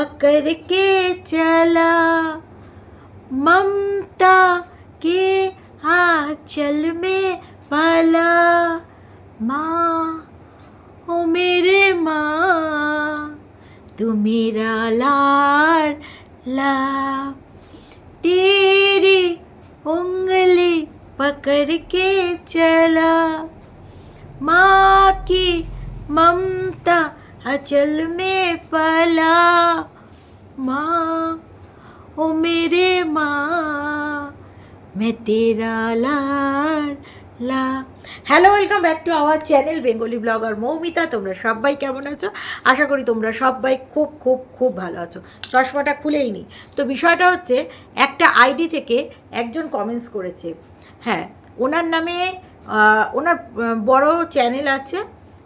पकड़ के चला। ममता के आंचल में पाला। माँ, ओ मेरे माँ, तू मेरा लार ला तेरी उंगली पकड़ के चला। माँ की ममता अचल में पला माँ ओ मेरे माँ मैं तेरा लार লা hello welcome back to our channel Bengali blogger Moumita তোমরা সবাই কেমন আছো আশা করি তোমরা সবাই খুব খুব খুব ভালো আছো চশমাটা খুলেই নি তো বিষয়টা হচ্ছে একটা আইডি থেকে একজন কমেন্টস করেছে হ্যাঁ ওনার নামে আহ, ওনার আহ, বড় চ্যানেল আছে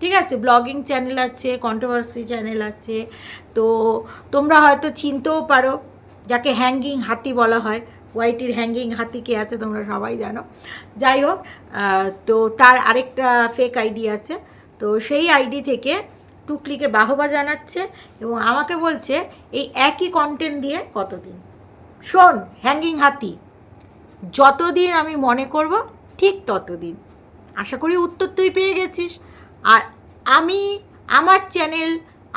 ঠিক আছে ব্লগিং চ্যানেল আছে কন্ট্রোভার্সি চ্যানেল আছে, তো তোমরা হয়তো চিনতেও পারো, যাকে হ্যাঙ্গিং হাতি বলা হয় ওয়াইটির হ্যাঙ্গিং হাতি কে আছে তোমরা সবাই জানো। যাই হোক তো তার আরেকটা ফেক আইডি আছে, তো সেই আইডি থেকে টুকলিকে বাহবা জানাচ্ছে এবং আমাকে বলছে, এই একই কন্টেন্ট দিয়ে কতদিন? শোন হ্যাঙ্গিং হাতি, যতদিন আমি মনে করব, ঠিক ততদিন। আশা করি উত্তর তুই পেয়ে গেছিস। আর আমি, আমার চ্যানেল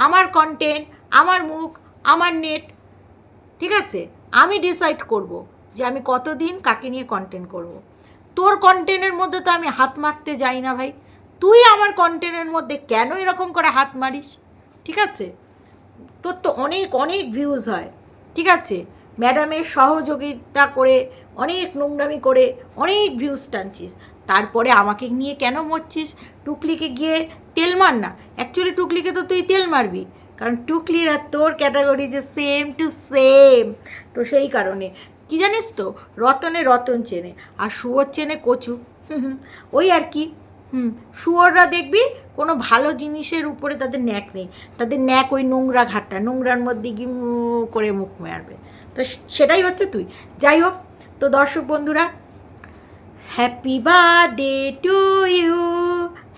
আমার কন্টেন্ট আমার মুখ, আমার নেট ঠিক আছে? আমি ডিসাইড করব যে আমি কতদিন কাকে নিয়ে কন্টেন্ট করব। তোর কন্টেন্টের মধ্যে তো আমি হাত মারতে যাই না ভাই। তুই আমার কন্টেন্টের মধ্যে কেন এরকম করে হাত মারিস? ঠিক আছে? তোর তো অনেক অনেক ভিউজ হয়। ঠিক আছে? ম্যাডামের সহযোগিতা করে, অনেক নোংরামি করে, অনেক ভিউজ টানছিস। তারপরে আমাকে নিয়ে কেন মরছিস? টুকলিকে গিয়ে তেল মার না। অ্যাকচুয়ালি টুকলিকে তো তুই তেল মারবি। কারণ টুকলির আর তোর ক্যাটাগরি যে সেম টু সেম তো সেই কারণে। কি জানিস তো? রতনে রতন চেনে, আর শুয়োর চেনে কচু। ওই আর কি। হুম, শুয়োররা দেখবি কোনো ভালো জিনিসের উপরে তাদের ন্যাক নেই। তাদের ন্যাক ওই নোংরা ঘাটটা, নোংরার মধ্যে গিয়ে করে মুখ মারবে তো সেটাই হচ্ছে তুই। যাই হোক, তো দর্শক বন্ধুরা happy birthday to you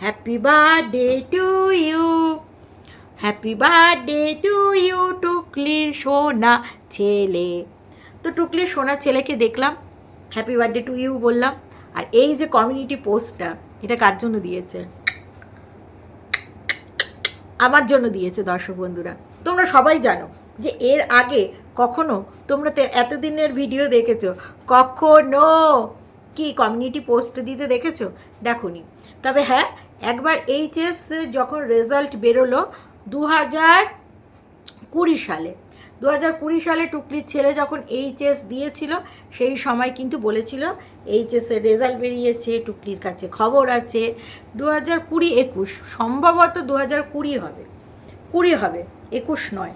happy birthday to you happy birthday to you টুকলির সোনা ছেলে। তো টুকলির সোনা ছেলেকে দেখলাম হ্যাপি বার্থডে টু ইউ বললাম। আর এই যে কমিউনিটি পোস্টটা এটা কার জন্য দিয়েছে? আমার জন্য দিয়েছে দর্শক বন্ধুরা। তোমরা সবাই জানো যে এর আগে কখনো? তোমরা তো এতদিনের ভিডিও দেখেছ। কখনো? কি কমিউনিটি পোস্ট দিতে দেখেছ? দেখোনি। তবে হ্যাঁ একবার এইচএস যখন রেজাল্ট বেরোলো দু হাজার কুড়ি সালে দু হাজার কুড়ি সালে টুকলির ছেলে যখন এইচএস দিয়েছিল, সেই সময় কিন্তু বলেছিল এইচএসের রেজাল্ট বেরিয়েছে, টুকলির কাছে খবর আছে। দু হাজার কুড়ি একুশ, সম্ভবত দু হাজার কুড়ি হবে। কুড়ি হবে, একুশ নয়।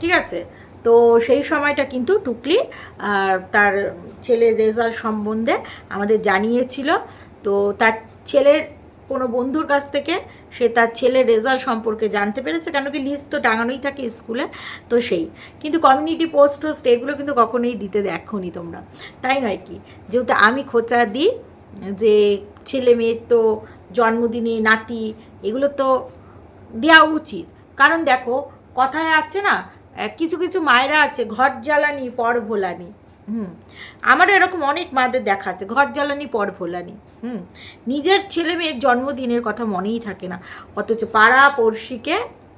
ঠিক আছে? তো সেই সময়টা কিন্তু টুকলি তার ছেলের রেজাল্ট সম্বন্ধে আমাদের জানিয়েছিল। তো তার ছেলের কোনো বন্ধুর কাছ থেকে সে তার ছেলের রেজাল্ট সম্পর্কে জানতে পেরেছে, কেন কি লিস্ট তো টাঙানোই থাকে স্কুলে, তো সেই। কিন্তু কমিউনিটি পোস্ট টোস্ট এগুলো কিন্তু কখনোই দিতে দেখোনি তোমরা। তাই নয় কি? যেহেতু আমি খোঁচা দিই যে ছেলে মেয়ের তো জন্মদিনে নাতি, এগুলো তো দেওয়া উচিত। কারণ দেখো, কথায় আছে না কিছু কিছু মায়েরা আছে ঘর জ্বালানি পর ভোলানি। হুম আমারও এরকম অনেক মাদের দেখা আছে ঘর জ্বালানি পর ভোলানি। হুম নিজের ছেলে মেয়ের জন্মদিনের কথা মনেই থাকে না অথচ পাড়া পড়শিকে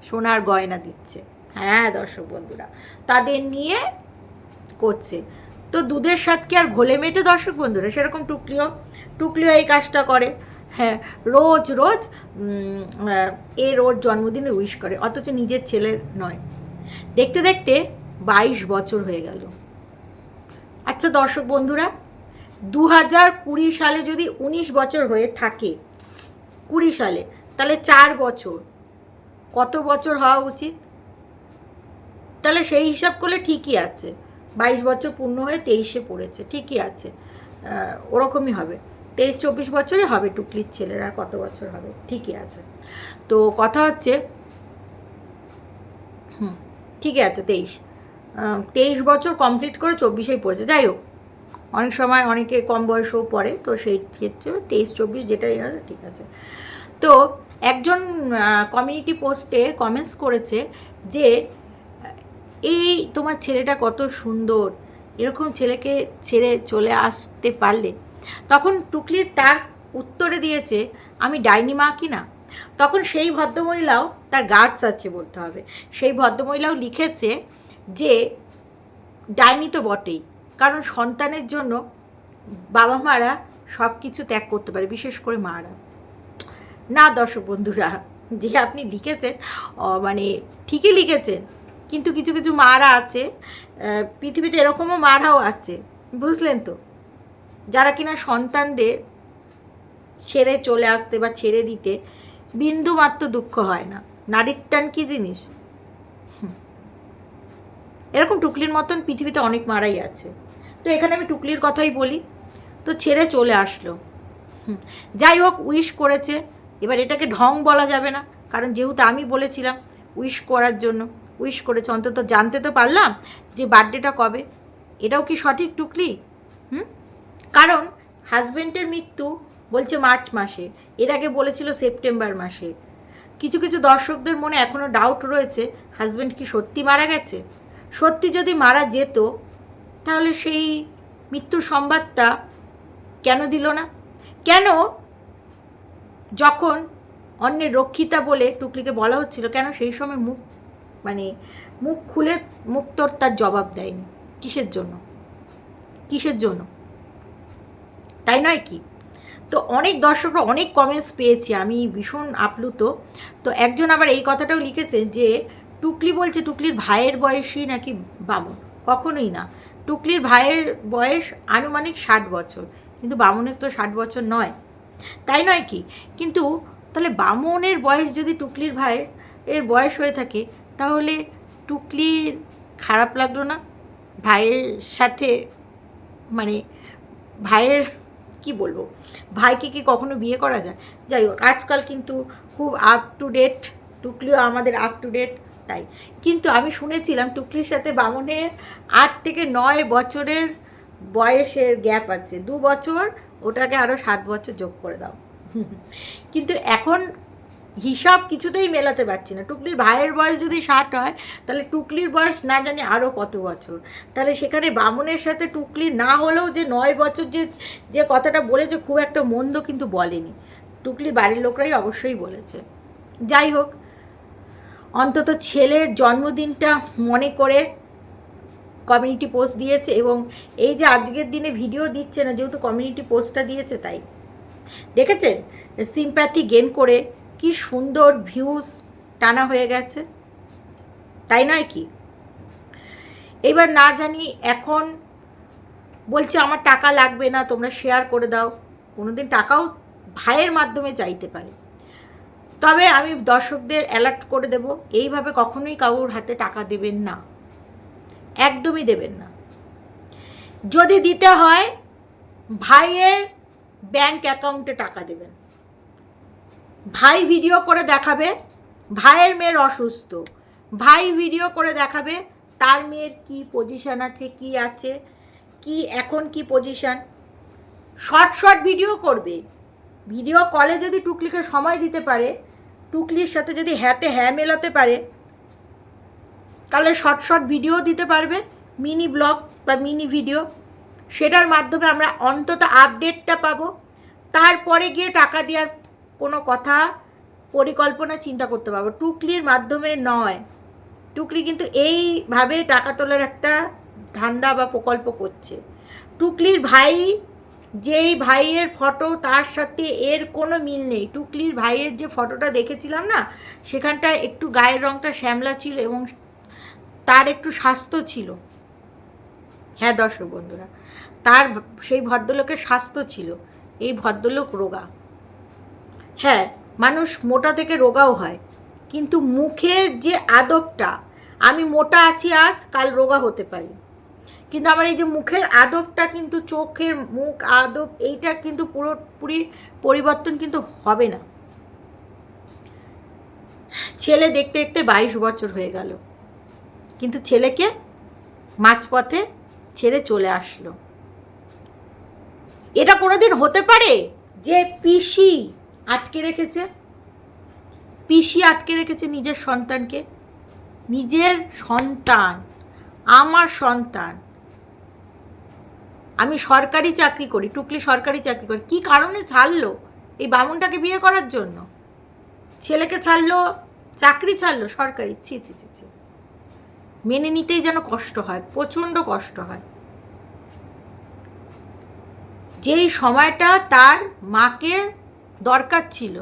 সোনার গয়না দিচ্ছে। হ্যাঁ দর্শক বন্ধুরা তাদের নিয়ে করছে। তো দুধের স্বাদ কি আর ঘোলে মেটে দর্শক বন্ধুরা? সেরকম টুকলিও টুকলিও এই কাজটা করে। হ্যাঁ রোজ রোজ উম, আহ, এ রোজ জন্মদিনে উইশ করে অথচ নিজের ছেলের নয়। দেখতে দেখতে বাইশ বছর হয়ে গেল। আচ্ছা দর্শক বন্ধুরা দু হাজার কুড়ি সালে যদি উনিশ বছর হয়ে থাকে, কুড়ি সালে, তাহলে চার বছর। কত বছর হওয়া উচিত? তাহলে সেই হিসাব করলে ঠিকই আছে। বাইশ বছর পূর্ণ হয়ে তেইশে পড়েছে, ঠিকই আছে। ওরকমই হবে। তেইশ, চব্বিশ বছরই হবে টুকলির ছেলের, আর কত বছর হবে? ঠিকই আছে। তো কথা হচ্ছে, হুম ঠিকই আছে, তেইশ। তেইশ বছর কমপ্লিট করে চব্বিশেই পড়েছে। যাই হোক, অনেক সময় অনেকে কম বয়সেও পড়ে, তো সেই ক্ষেত্রে তেইশ, চব্বিশ যেটাই আছে ঠিক আছে। তো একজন কমিউনিটি পোস্টে কমেন্টস করেছে যে, এই তোমার ছেলেটা কত সুন্দর, এরকম ছেলেকে ছেড়ে চলে আসতে পারলে। তখন টুকলির তার উত্তরে দিয়েছে, আমি ডাইনি মা কি না তখন সেই ভদ্রমহিলাও তার গার্ডস আছে বলতে হবে। সেই ভদ্রমহিলাও লিখেছে যে, ডাইনি তো বটেই, কারণ সন্তানের জন্য বাবা মারা সব কিছু ত্যাগ করতে পারে, বিশেষ করে মারা। না দর্শক বন্ধুরা, যে আপনি লিখেছেন মানে ঠিকই লিখেছেন, কিন্তু কিছু কিছু মারা আছে পৃথিবীতে এরকমও মারাও আছে, বুঝলেন তো? যারা কিনা সন্তানদের ছেড়ে চলে আসতে বা ছেড়ে দিতে বিন্দু মাত্র দুঃখ হয় না। নারীর টান কি জিনিস। এরকম টুকলির মতন পৃথিবীতে অনেক মারাই আছে। তো এখানে আমি টুকলির কথাই বলি। তো ছেড়ে চলে আসলো। যাই হোক, উইশ করেছে। এবার এটাকে ঢং বলা যাবে না, কারণ যেহেতু আমি বলেছিলাম উইশ করার জন্য, উইশ করেছে, অন্তত জানতে তো পারলাম যে বার্থডেটা কবে। এটাও কি সঠিক টুকলি? হুম? কারণ হাজব্যান্ডের মৃত্যু বলছে মার্চ মাসে। এর আগে বলেছিল সেপ্টেম্বর মাসে। কিছু কিছু দর্শকদের মনে এখনও ডাউট রয়েছে হাজব্যান্ড কি সত্যি মারা গেছে? সত্যি যদি মারা যেত, তাহলে সেই মৃত্যুর সংবাদটা কেন দিল না? কেন যখন অন্যের রক্ষিতা বলে টুকলিকে বলা হচ্ছিল, কেন সেই সময় মুখ মানে মুখ খুলে মুখ তোর তার জবাব দেয়নি? কিসের জন্য? কিসের জন্য? তাই নয় কি? তো অনেক দর্শকরা অনেক কমেন্টস পেয়েছি, আমি ভীষণ আপ্লুত। তো একজন আবার এই কথাটাও লিখেছে যে, টুকলি বলছে, টুকলির ভাইয়ের বয়সই নাকি বামন? কখনোই না। টুকলির ভাইয়ের বয়স আনুমানিক ষাট বছর, কিন্তু বামনের তো ষাট বছর নয়। তাই নয় কি? কিন্তু তাহলে বামনের বয়স যদি টুকলির ভাই এর বয়স হয়ে থাকে, তাহলে টুকলির খারাপ লাগল না? ভাইয়ের সাথে মানে ভাইয়ের কি বলব? ভাইকে কি কখনো বিয়ে করা যায়? যাই হোক, আজকাল কিন্তু খুব আপ টু ডেট টুকলিও আমাদের আপ টু ডেট তাই। কিন্তু আমি শুনেছিলাম টুকলির সাথে বামনের আট থেকে নয় বছরের বয়সের গ্যাপ আছে। দু বছর, ওটাকে আরও সাত বছর যোগ করে দাও। কিন্তু এখন হিসাব কিছুতেই মেলাতে পারছি না। টুকলির ভাইয়ের বয়স যদি ষাট হয়, তাহলে টুকলির বয়স না জানি আরও কত বছর। তাহলে সেখানে বামুনের সাথে টুকলি না হলেও যে নয় বছর যে যে কথাটা বলেছে, খুব একটা মন্দ কিন্তু বলেনি। টুকলির বাড়ির লোকরাই অবশ্যই বলেছে। যাই হোক, অন্তত ছেলের জন্মদিনটা মনে করে কমিউনিটি পোস্ট দিয়েছে এবং এই যে আজকের দিনে ভিডিও দিচ্ছে না, যেহেতু কমিউনিটি পোস্টটা দিয়েছে তাই। দেখেছেন? সিম্প্যাথি গেন করে কি সুন্দর ভিউজ টানা হয়ে গেছে। তাই নয় কি? এবার না জানি এখন বলছে, আমার টাকা লাগবে না, তোমরা শেয়ার করে দাও। কোনোদিন টাকাও ভাইয়ের মাধ্যমে চাইতে পারে। তবে আমি দর্শকদের অ্যালার্ট করে দেব, এইভাবে কখনোই কারোর হাতে টাকা দেবেন না। একদমই দেবেন না। যদি দিতে হয়, ভাইয়ের ব্যাংক অ্যাকাউন্টে টাকা দেবেন। ভাই ভিডিও করে দেখাবে, ভাইয়ের মেয়ের অসুস্থ। ভাই ভিডিও করে দেখাবে, তার মেয়ের কি পজিশান আছে, কি আছে, কি এখন কি পজিশান শর্ট শর্ট ভিডিও করবে। ভিডিও কলে যদি টুকলিকে সময় দিতে পারে, টুকলির সাথে যদি হ্যাতে হ্যাঁ মেলাতে পারে, তাহলে শর্ট শর্ট ভিডিও দিতে পারবে মিনি ব্লগ বা মিনি ভিডিও সেটার মাধ্যমে আমরা অন্তত আপডেটটা পাবো। তারপরে গিয়ে টাকা দেওয়ার কোনো কথা, পরিকল্পনা চিন্তা করতে পারব। টুকলির মাধ্যমে নয়। টুকলি কিন্তু এইভাবে টাকা তোলার একটা ধান্দা বা প্রকল্প করছে। টুকলির ভাই, যেই ভাইয়ের ফটো, তার সাথে এর কোনো মিল নেই। টুকলির ভাইয়ের যে ফটোটা দেখেছিলাম না সেখানটা একটু গায়ের রঙটা শ্যামলা ছিল এবং তার একটু স্বাস্থ্য ছিল। হ্যাঁ দর্শক বন্ধুরা, তার সেই ভদ্রলোকের স্বাস্থ্য ছিল। এই ভদ্রলোক রোগা। হ্যাঁ মানুষ মোটা থেকে রোগাও হয়, কিন্তু মুখের যে আদবটা, আমি মোটা আছি আজ, কাল রোগা হতে পারি। কিন্তু আমার এই যে মুখের আদবটা কিন্তু, চোখের মুখ আদব, এইটা কিন্তু পুরোপুরি পরিবর্তন কিন্তু হবে না। ছেলে দেখতে দেখতে বাইশ বছর হয়ে গেল, কিন্তু ছেলেকে মাঝপথে ছেড়ে চলে আসলো। এটা কোনোদিন হতে পারে যে পিসি আটকে রেখেছে। পিসি আটকে রেখেছে নিজের সন্তানকে। নিজের সন্তান, আমার সন্তান। আমি সরকারি চাকরি করি, টুকলি সরকারি চাকরি করি। কি কারণে ছাড়লো এই বামুনটাকে বিয়ে করার জন্য? ছেলেকে ছাড়লো, চাকরি ছাড়লো সরকারি, ছি ছি ছি ছি। মেনে নিতেই যেন কষ্ট হয়, প্রচণ্ড কষ্ট হয়। যেই সময়টা তার মাকে দরকার ছিল,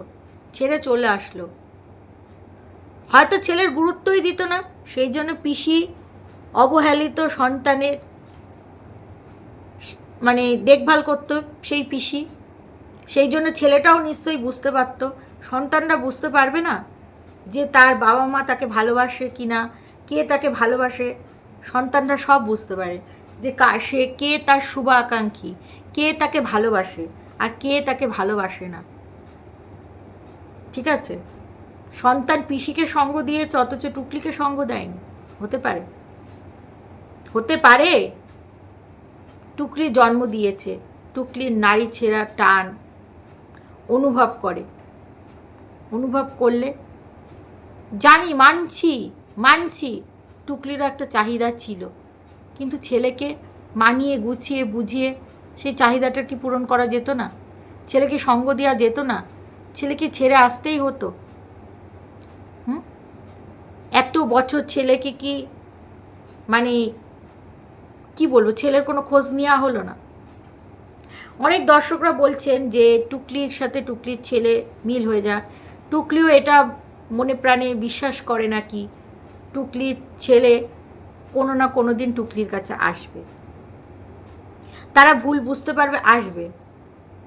ছেড়ে চলে আসলো। হয়তো ছেলের গুরুত্বই দিত না, সেই জন্য পিসি অবহেলিত সন্তানের মানে দেখভাল করতো সেই পিসি। সেই জন্য ছেলেটাও নিশ্চয়ই বুঝতে পারত, সন্তানরা বুঝতে পারবে না যে তার বাবা মা তাকে ভালোবাসে কি না কে তাকে ভালোবাসে, সন্তানরা সব বুঝতে পারে যে সে কে তার শুভ আকাঙ্ক্ষী কে তাকে ভালোবাসে আর কে তাকে ভালোবাসে না। ঠিক আছে? সন্তান পিসিকে সঙ্গ দিয়েছে, অথচ টুকলিকে সঙ্গ দেয়নি। হতে পারে। হতে পারে। টুকলি জন্ম দিয়েছে। টুকলির নারী ছেঁড়া টান অনুভব করে। অনুভব করলে জানি, মানছি মানছি, টুকলিরও একটা চাহিদা ছিল। কিন্তু ছেলেকে মানিয়ে, গুছিয়ে, বুঝিয়ে সেই চাহিদাটা কি পূরণ করা যেত না? ছেলেকে সঙ্গ দেওয়া যেত না? ছেলেকে ছেড়ে আসতেই হতো। হুম? এত বছর ছেলেকে কি মানে কি বলব, ছেলের কোনো খোঁজ নেওয়া হলো না। অনেক দর্শকরা বলছেন যে টুকলির সাথে টুকলির ছেলে মিল হয়ে যাক। টুকলিও এটা মনে প্রাণে বিশ্বাস করে নাকি টুকলির ছেলে কোনো না কোনো দিন টুকলির কাছে আসবে। তারা ভুল বুঝতে পারবে, আসবে।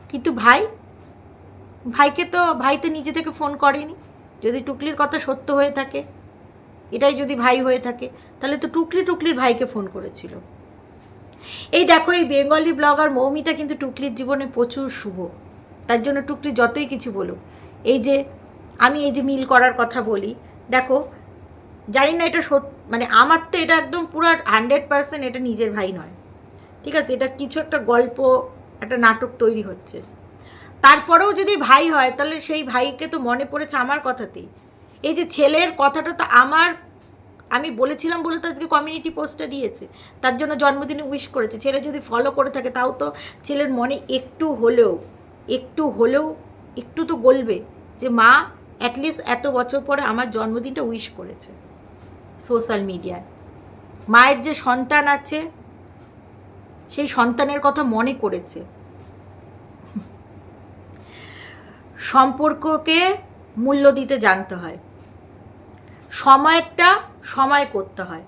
কিন্তু ভাই ভাইকে তো, ভাই তো নিজে থেকে ফোন করেনি। যদি টুকলির কথা সত্য হয়ে থাকে, এটাই যদি ভাই হয়ে থাকে, তাহলে তো টুকলি টুকলির ভাইকে ফোন করেছিল। এই দেখো, এই বেঙ্গলি ব্লগার মৌমিতা কিন্তু টুকলির জীবনে প্রচুর শুভ। তার জন্য টুকলি যতই কিছু বলুক। এই যে, আমি এই যে মিল করার কথা বলি, দেখো, জানি না এটা সত্য মানে আমার তো এটা একদম পুরো হান্ড্রেড পার্সেন্ট এটা নিজের ভাই নয়। ঠিক আছে, এটা কিছু একটা গল্প, একটা নাটক তৈরি হচ্ছে। তারপরেও যদি ভাই হয়, তাহলে সেই ভাইকে তো মনে পড়েছে আমার কথাতেই। এই যে ছেলের কথাটা তো আমার, আমি বলেছিলাম বলে তো আজকে কমিউনিটি পোস্টে দিয়েছে। তার জন্য জন্মদিনে উইশ করেছে। ছেলে যদি ফলো করে থাকে, তাও তো ছেলের মনে একটু হলেও একটু হলেও একটু তো বলবে যে মা অ্যাটলিস্ট এত বছর পরে আমার জন্মদিনটা উইশ করেছে সোশ্যাল মিডিয়ায় মায়ের যে সন্তান আছে, সেই সন্তানের কথা মনে করেছে। সম্পর্ককে মূল্য দিতে জানতে হয়। সময়েরটা সময় করতে হয়।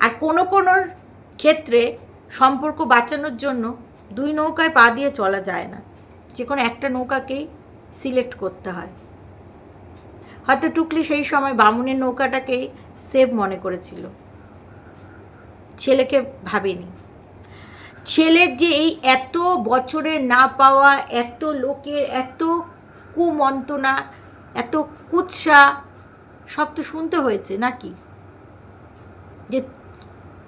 আর কোনো কোনো ক্ষেত্রে সম্পর্ক বাঁচানোর জন্য দুই নৌকায় পা দিয়ে চলা যায় না। যে কোনো একটা নৌকাকেই সিলেক্ট করতে হয়। হয়তো টুকলি সেই সময় বামুনের নৌকাটাকেই সেভ মনে করেছিল। ছেলেকে ভাবেনি। ছেলের যে এই এত বছরের না পাওয়া, এত লোকের, এত কুমন্ত্রণা, এত কুৎসা, সব তো শুনতে হয়েছে নাকি? যে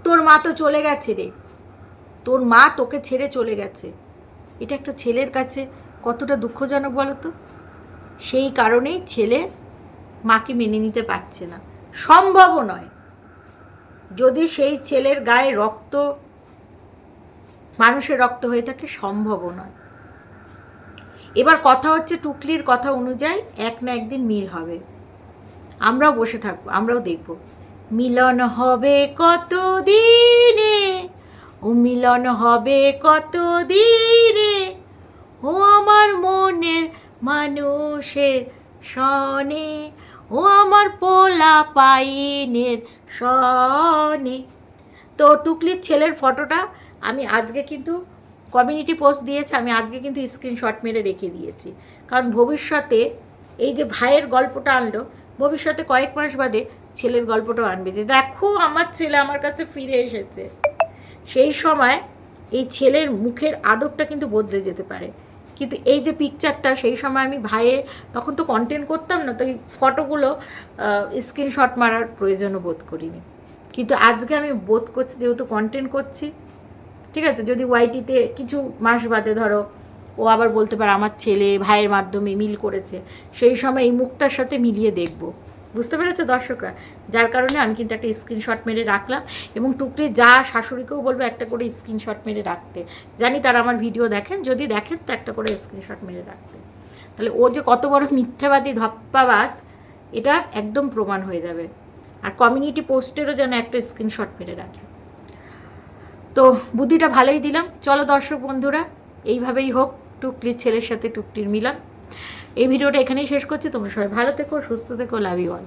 তোর মা তো চলে গেছে রে। তোর মা তোকে ছেড়ে চলে গেছে। এটা একটা ছেলের কাছে কতটা দুঃখজনক বলো তো সেই কারণেই ছেলে মাকে মেনে নিতে পারছে না। সম্ভবও নয়। যদি সেই ছেলের গায়ে রক্ত, মানুষের রক্ত হয়ে থাকে, সম্ভবও নয়। এবার কথা হচ্ছে টুকলির কথা অনুযায়ী এক না একদিন মিল হবে। আমরাও বসে থাকব, আমরাও দেখব। মিলন হবে কত দিনে ও মিলন হবে কত দিনে ও আমার মনের মানুষের সনে, ও আমার পোলা পাইনের সনে। তো টুকলির ছেলের ফটোটা আমি আজকে কিন্তু কমিউনিটি পোস্ট দিয়েছে, আমি আজকে কিন্তু স্ক্রিনশট মেরে রেখে দিয়েছি। কারণ ভবিষ্যতে এই যে ভাইয়ের গল্পটা আনলো, ভবিষ্যতে কয়েক মাস বাদে ছেলের গল্পটাও আনবে যে, দেখো, আমার ছেলে আমার কাছে ফিরে এসেছে। সেই সময় এই ছেলের মুখের আদরটা কিন্তু বদলে যেতে পারে। কিন্তু এই যে পিকচারটা সেই সময় আমি ভাইয়ে তখন তো কন্টেন্ট করতাম না তো এই ফটোগুলো স্ক্রিনশট মারার প্রয়োজনও বোধ করিনি। কিন্তু আজকে আমি বোধ করছি, যেহেতু কন্টেন্ট করছি ঠিক আছে? যদি ওয়াইটিতে কিছু মাস বাদে ধরো, ও আবার বলতে পারে আমার ছেলে ভাইয়ের মাধ্যমে মিল করেছে, সেই সময় এই মুখটার সাথে মিলিয়ে দেখব। বুঝতে পেরেছ দর্শকরা? যার কারণে আমি কিন্তু একটা স্ক্রিনশট মেরে রাখলাম এবং টুকলি যা শাশুড়িকেও বলব একটা করে স্ক্রিনশট মেরে রাখতে। জানি তারা আমার ভিডিও দেখেন, যদি দেখেন তো একটা করে স্ক্রিনশট মেরে রাখতে। তাহলে ও যে কত বড় মিথ্যাবাদী ধপ্পাবাজ, এটা একদম প্রমাণ হয়ে যাবে। আর কমিউনিটি পোস্টেরও যেন একটা স্ক্রিনশট মেরে রাখে। তো বুদ্ধিটা ভালোই দিলাম। চলো দর্শক বন্ধুরা, এইভাবেই হোক, টুকলির ছেলের সাথে টুকটির মিলন। এই ভিডিওটা এখানেই শেষ করছি। তোমরা সবাই ভালো থেকো, সুস্থ থেকো লাভ ইউ অল